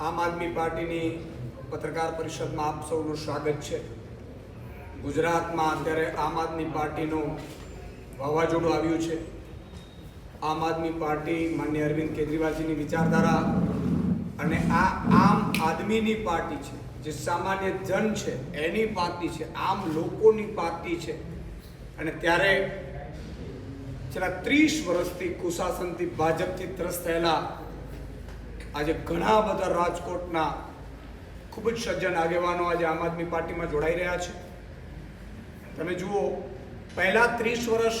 આમ આદમી પાર્ટીની પત્રકાર પરિષદમાં આપ સૌનું સ્વાગત છે. ગુજરાતમાં અત્યારે આમ આદમી પાર્ટીનું વાવાઝોડું આવ્યું છે. આમ આદમી પાર્ટી માન્ય અરવિંદ કેજરીવાલજીની વિચારધારા અને આ આમ આદમીની પાર્ટી છે, જે સામાન્ય જન છે, એની પાર્ટી છે, આમ લોકોની પાર્ટી છે. અને ત્યારે છેલ્લા ત્રીસ વર્ષથી કુશાસનથી ભાજપથી ત્રસ્ત થયેલા આજે ઘણા બધા રાજકોટના ખૂબ જ સજ્જન આગેવાનો આજે આમ આદમી પાર્ટીમાં જોડાઈ રહ્યા છે. તમે જુઓ, પહેલાં ત્રીસ વર્ષ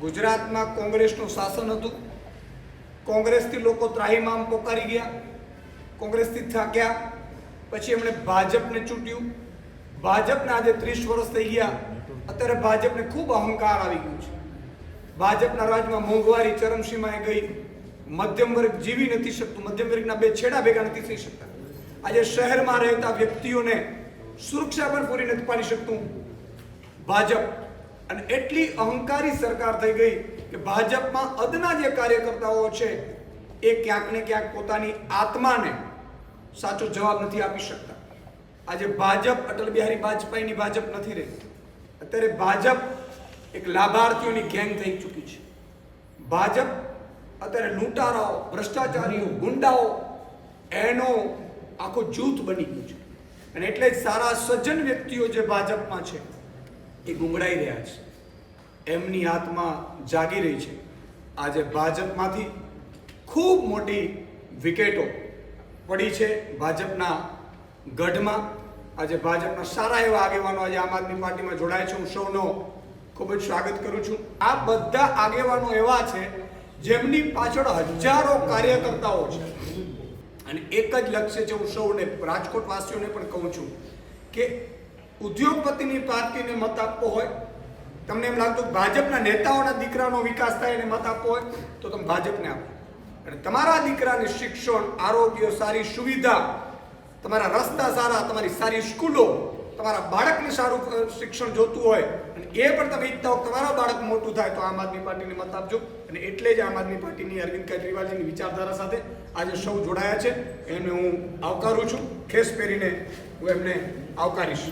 ગુજરાતમાં કોંગ્રેસનું શાસન હતું. કોંગ્રેસથી લોકો ત્રાહીમામ પોકારી ગયા, કોંગ્રેસથી થાક્યા, પછી એમણે ભાજપને ચૂંટ્યું. ભાજપને આજે ત્રીસ વર્ષ થઈ ગયા. અત્યારે ભાજપને ખૂબ અહંકાર આવી ગયું છે. ભાજપના રાજમાં મોંઘવારી, ચરમસીમાએ ગઈ. મધ્યમ વર્ગ જીવી નથી શકતું, મધ્યમ વર્ગના બે છેડા ભેગા નથી થઈ શકતા. આજે શહેરમાં રહેતા વ્યક્તિઓને સુરક્ષા પણ પૂરી નથી પાડી શકતું. ભાજપ અને એટલી અહંકારી સરકાર થઈ ગઈ કે ભાજપમાં અદના જે કાર્યકર્તાઓ છે, એ ક્યાંક ને ક્યાંક પોતાની આત્માને સાચો જવાબ નથી આપી શકતા. આજે ભાજપ, અટલ બિહારી વાજપેયીની ભાજપ નથી રહી. અત્યારે ભાજપ એક લાભાર્થીઓની ગેંગ થઈ ચૂકી છે. ભાજપ અત્યારે લૂંટારાઓ, ભ્રષ્ટાચારીઓ, ગુંડાઓ, એનો આખો જૂથ બની ગયું છે. અને એટલે જ સારા સજ્જન વ્યક્તિઓ જે ભાજપમાં છે, એ ગુંગળાઈ રહ્યા છે. એમની આત્મા જાગી રહી છે. આજે ભાજપમાંથી ખૂબ મોટી વિકેટો પડી છે ભાજપના ગઢમાં. આજે ભાજપના સારા એવા આગેવાનો આજે આમ આદમી પાર્ટીમાં જોડાય છે. હું સૌનો ખૂબ જ સ્વાગત કરું છું. આ બધા આગેવાનો એવા છે જેમની પાછળ હજારો કાર્યકર્તાઓ છે. અને એક જ લક્ષ્ય છે હું સૌને રાજકોટ વાસીઓને પણ કહું છું કે ઉદ્યોગપતિની પાર્ટીને મત આપવો હોય, તમને એમ લાગતું ભાજપના નેતાઓના દીકરાનો વિકાસ થાય એને મત આપવો હોય, તો તમે ભાજપને આપો. અને તમારા દીકરાને શિક્ષણ, આરોગ્ય, સારી સુવિધા, તમારા રસ્તા સારા, તમારી સારી સ્કૂલો તમારા બાળકને સારું શિક્ષણ જોતું હોય અને એ પણ તમે ઈચ્છતા હો તમારા બાળક મોટું થાય, તો આમ આદમી પાર્ટીને મત આપજો. અને એટલે જ આમ આદમી પાર્ટીની અરવિંદ કેજરીવાલજીની વિચારધારા સાથે આજે સૌ જોડાયા છે. એને હું આવકારું છું. ખેસ પહેરીને હું એમને આવકારીશ.